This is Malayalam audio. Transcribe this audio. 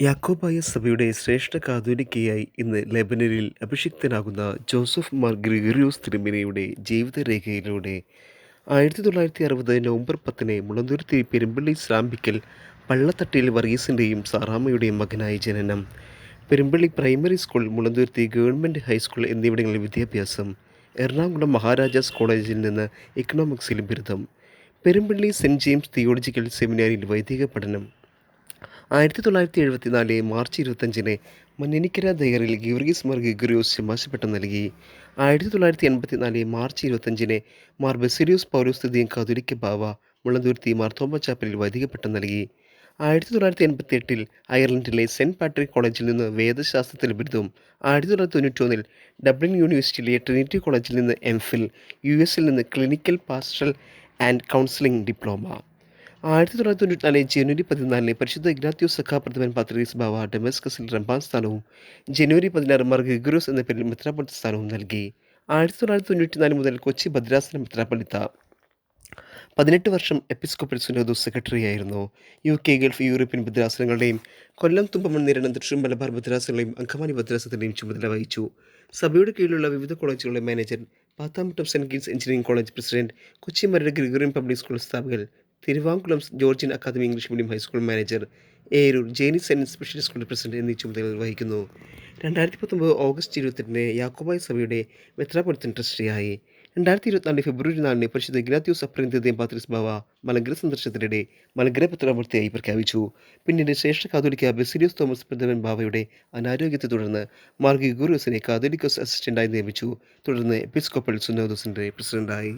യാക്കോബായ സഭയുടെ ശ്രേഷ്ഠ കാതോലിക്കയായി ഇന്ന് ലെബനനിൽ അഭിഷിക്തനാകുന്ന ജോസഫ് മാർ ഗ്രിഗറിയോസ് തിരുമിനയുടെ ജീവിതരേഖയിലൂടെ ആയിരത്തി തൊള്ളായിരത്തി അറുപത് നവംബർ പത്തിന് മുളന്തുരുത്തി പെരുമ്പള്ളി സ്രാമ്പിക്കൽ പള്ളത്തട്ടിൽ വർഗീസിന്റെയും സാറാമ്മയുടെയും മകനായി ജനനം. Perumpally primary school Mulanthuruthy government high school എന്നിവിടങ്ങളിൽ വിദ്യാഭ്യാസം എറണാകുളം മഹാരാജാസ് കോളേജിൽ നിന്ന് ഇക്കണോമിക്സിലും ബിരുദം പെരുമ്പള്ളി സെന്റ് ജെയിംസ് തിയോളജിക്കൽ സെമിനാരിയിൽ വൈദിക പഠനം ആയിരത്തി തൊള്ളായിരത്തി എഴുപത്തിനാല് മാർച്ച് ഇരുപത്തഞ്ചിന് മഞ്ഞനിക്കര ദയറിൽ ഗീവർഗീസ് മാർ ഗിഗ്രിയോസ് ശമാശപ്പെട്ടം നൽകി. ആയിരത്തി തൊള്ളായിരത്തി എൺപത്തിനാല് മാർച്ച് ഇരുപത്തഞ്ചിന് മാർ ബെസിരിയോസ് പൗലോസ്തുതിയും കാതുലിക്ക ബാവ മുളന്തുരുത്തി മാർത്തോമ ചാപ്പലിൽ വൈദികപ്പെട്ടം നൽകി. ആയിരത്തി തൊള്ളായിരത്തി എൺപത്തി എട്ടിൽ അയർലൻഡിലെ സെന്റ് പാട്രിക് കോളേജിൽ നിന്ന് വേദശാസ്ത്രത്തിൽ ബിരുദവും ആയിരത്തി തൊള്ളായിരത്തി തൊണ്ണൂറ്റൊന്നിൽ ഡബ്ലിൻ യൂണിവേഴ്സിറ്റിയിലെ ട്രിനിറ്റി കോളേജിൽ നിന്ന് എം ഫിൽ യു എസിൽ നിന്ന് clinical pastoral and counselling diploma. ആയിരത്തി തൊള്ളായിരത്തി തൊണ്ണൂറ്റിനാല് ജനുവരി പതിനാലിന് പരിശുദ്ധ ഇഗ്നാത്യോസ് സഖാ പ്രഥമൻ പാത്രീസ് ബാവ ഡെമസ്കസിൽ റംബാൻ സ്ഥാനവും ജനുവരി പതിനാറ് മാർ ഗിഗുരോസ് എന്ന പേരിൽ മെത്രാപ്പൊളിത്ത സ്ഥാനവും നൽകി. ആയിരത്തി തൊള്ളായിരത്തി തൊണ്ണൂറ്റിനാല് മുതൽ കൊച്ചി ഭദ്രാസന മെത്രാപ്പൊളിത്ത പതിനെട്ട് വർഷം എപ്പിസ്കോപ്പൽ സുനോദോ സെക്രട്ടറിയായിരുന്നു. യു കെ ഗൾഫ് യൂറോപ്യൻ ഭദ്രാസനങ്ങളുടെയും കൊല്ലം തുമ്പമൺ നിരണം തൃശ്ശൂർ മലബാർ ഭദ്രാസനങ്ങളെയും അങ്കമാലി ഭദ്രാസനത്തിന്റെയും ചുമതല വഹിച്ചു. സഭയുടെ കീഴിലുള്ള വിവിധ കോളേജുകളുടെ manager Pathamuttom Saint കിൻസ് engineering college president Kochi Maradu Gregorian public school സ്ഥാപകർ Thiruvankulam Georgian academy English medium high school manager Eroor ജേനിസ് and special school president എന്നീ ചുമതലകൾ വഹിക്കുന്നു. രണ്ടായിരത്തി പത്തൊമ്പത് ഓഗസ്റ്റ് ഇരുപത്തെട്ടിന് യാക്കോബായ സഭയുടെ മെത്രാപൊളിത്തൻ ട്രസ്റ്റിയായി. രണ്ടായിരത്തി ഇരുപത്തിനാല് ഫെബ്രുവരി നാലിന് പരിശുദ്ധ ഇഗ്നാത്യൂസ് അപ്രന്തിയം പാത്രിസ് ബാവ മലങ്കര സന്ദർശനത്തിനിടെ മലങ്കര പത്രാമൂർത്തിയായി പ്രഖ്യാപിച്ചു. പിന്നീട് ശ്രേഷ്ഠ കാതോലിക്ക ബെസിലിയോസ് തോമസ് പ്രഥമൻ ബാവയുടെ അനാരോഗ്യത്തെ തുടർന്ന് മാർഗി ഗുരുസിനെ കാതോലിക്കോസ് അസിസ്റ്റന്റായി നിയമിച്ചു. തുടർന്ന് എപ്പിസ്കോപ്പൽ സുനോദോസിന്റെ പ്രസിഡന്റായി.